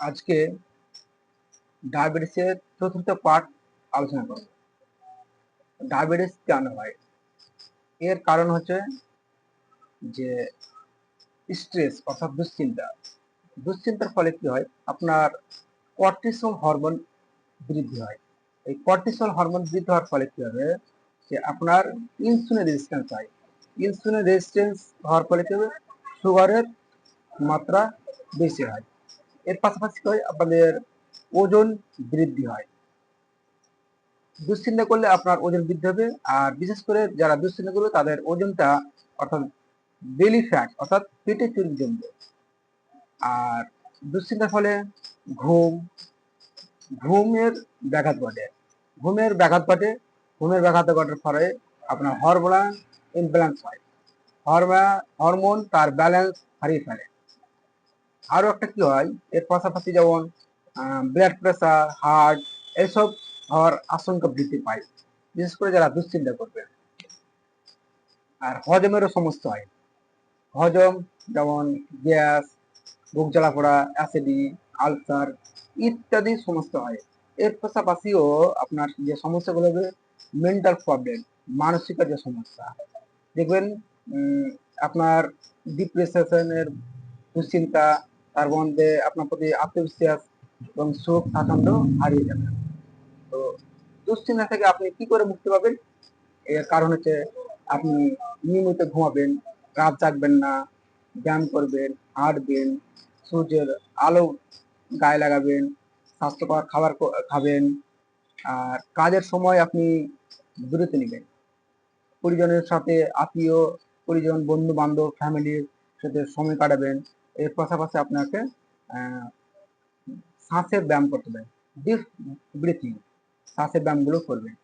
আজকে ডায়াবেটিসের চতুর্থ পার্ট আলোচনা করব। ডায়াবেটিস কেন হয়? এর কারণ হচ্ছে যে স্ট্রেস অর্থাৎ দুশ্চিন্তা। দুশ্চিন্তার ফলে কি হয়? আপনার কর্টিসল হরমোন বৃদ্ধি হয়। এই কর্টিসল হরমোন বৃদ্ধি হওয়ার ফলে কি হবে? যে আপনার ইনসুলিন রেজিস্ট্যান্স হয়। ইনসুলিন রেজিস্ট্যান্স হওয়ার ফলে কি হবে? সুগারের মাত্রা বেশি হয়। এর পাশাপাশি আপনাদের ওজন বৃদ্ধি হয়। দুশ্চিন্তা করলে আপনার ওজন বৃদ্ধি হবে, আর বিশেষ করে যারা দুশ্চিন্তা করবে, তাদের ওজনটা অর্থাৎ বেলি ফ্যাট অর্থাৎ পেটে চুরি জমবে। আর দুশ্চিন্তার ফলে ঘুম, ঘুমের ব্যাঘাত ঘটে। ঘুমের ব্যাঘাত ঘটে, ঘুমের ব্যাঘাত ঘটার ফলে আপনার হরমোনাল ইমব্যালেন্স হয়। হরমা হরমোন তার ব্যালেন্স হারিয়ে ফেলে। আরও একটা কি হয়, এর পাশাপাশি যেমন ব্লাড প্রেশার হার্ট এসব হওয়ার আশঙ্কা বৃদ্ধি পায়। বিশেষ করে যারা দুশ্চিন্তা করবে। আর হজমেরও সমস্যা হয়। হজম যেমন গ্যাস, বুক জ্বালা পোড়া অ্যাসিডি আলসার ইত্যাদি সমস্যা হয়। এর পাশাপাশিও আপনার যে সমস্যাগুলো হবে মেন্টাল প্রবলেম মানসিক যে সমস্যা। দেখবেন আপনার ডিপ্রেশনের দুশ্চিন্তা তার মধ্যে আপনার প্রতি আত্মবিশ্বাস এবং সুখ স্বাচ্ছন্দ্য হারিয়ে যাবে। তো দুশ্চিন্তা থেকে আপনি কি করে মুক্তি পাবেন? এর কারণ হচ্ছে আপনি নিয়মিত ঘুমাবেন, রাত জাগবেন না, ব্যায়াম করবেন, হাঁটবেন, সূর্যের আলো গায়ে লাগাবেন, স্বাস্থ্যকর খাবার খাবেন, আর কাজের সময় আপনি বিরতি নেবেন। পরিজনের সাথে আত্মীয়, পরিজন বন্ধু বান্ধব ফ্যামিলির সাথে সময় কাটাবেন। এর পাশাপাশি আপনাকে শ্বাসের ব্যায়াম করতে হবে। ডিপ ব্রিথিং শ্বাসের ব্যায়ামগুলো করবেন।